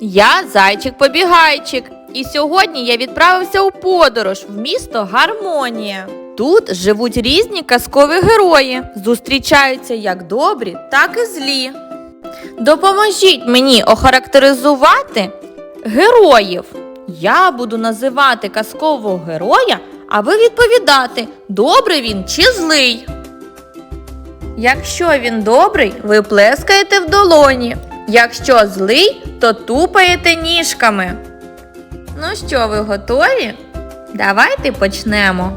Я зайчик-побігайчик, і сьогодні я відправився у подорож в місто Гармонія. Тут живуть різні казкові герої, зустрічаються як добрі, так і злі. Допоможіть мені охарактеризувати героїв. Я буду називати казкового героя, а ви відповідати, добрий він чи злий. Якщо він добрий, ви плескаєте в долоні. Якщо злий, то тупаєте ніжками. Ну що, ви готові? Давайте почнемо.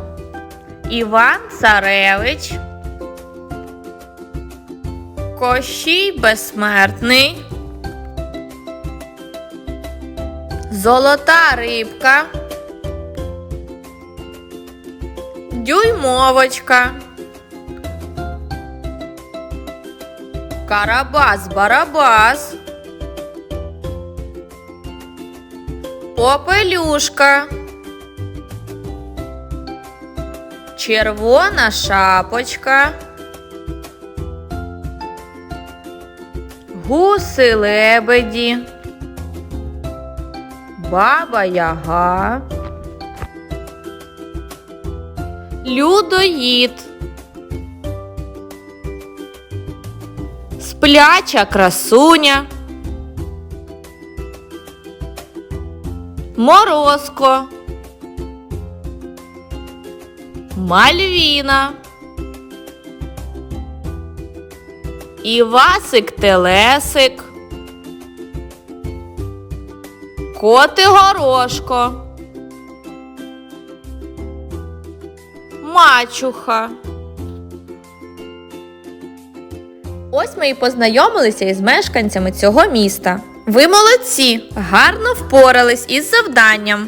Іван Царевич. Кощій безсмертний. Золота рибка. Дюймовочка. Карабас-барабас. Попелюшка. Червона шапочка. Гуси лебеді. Баба Яга. Людоїд. Спляча красуня. Морозко. Мальвіна. Івасик Телесик. Коти Горошко. Мачуха. Ось ми і познайомилися із мешканцями цього міста. Ви молодці, гарно впорались із завданням.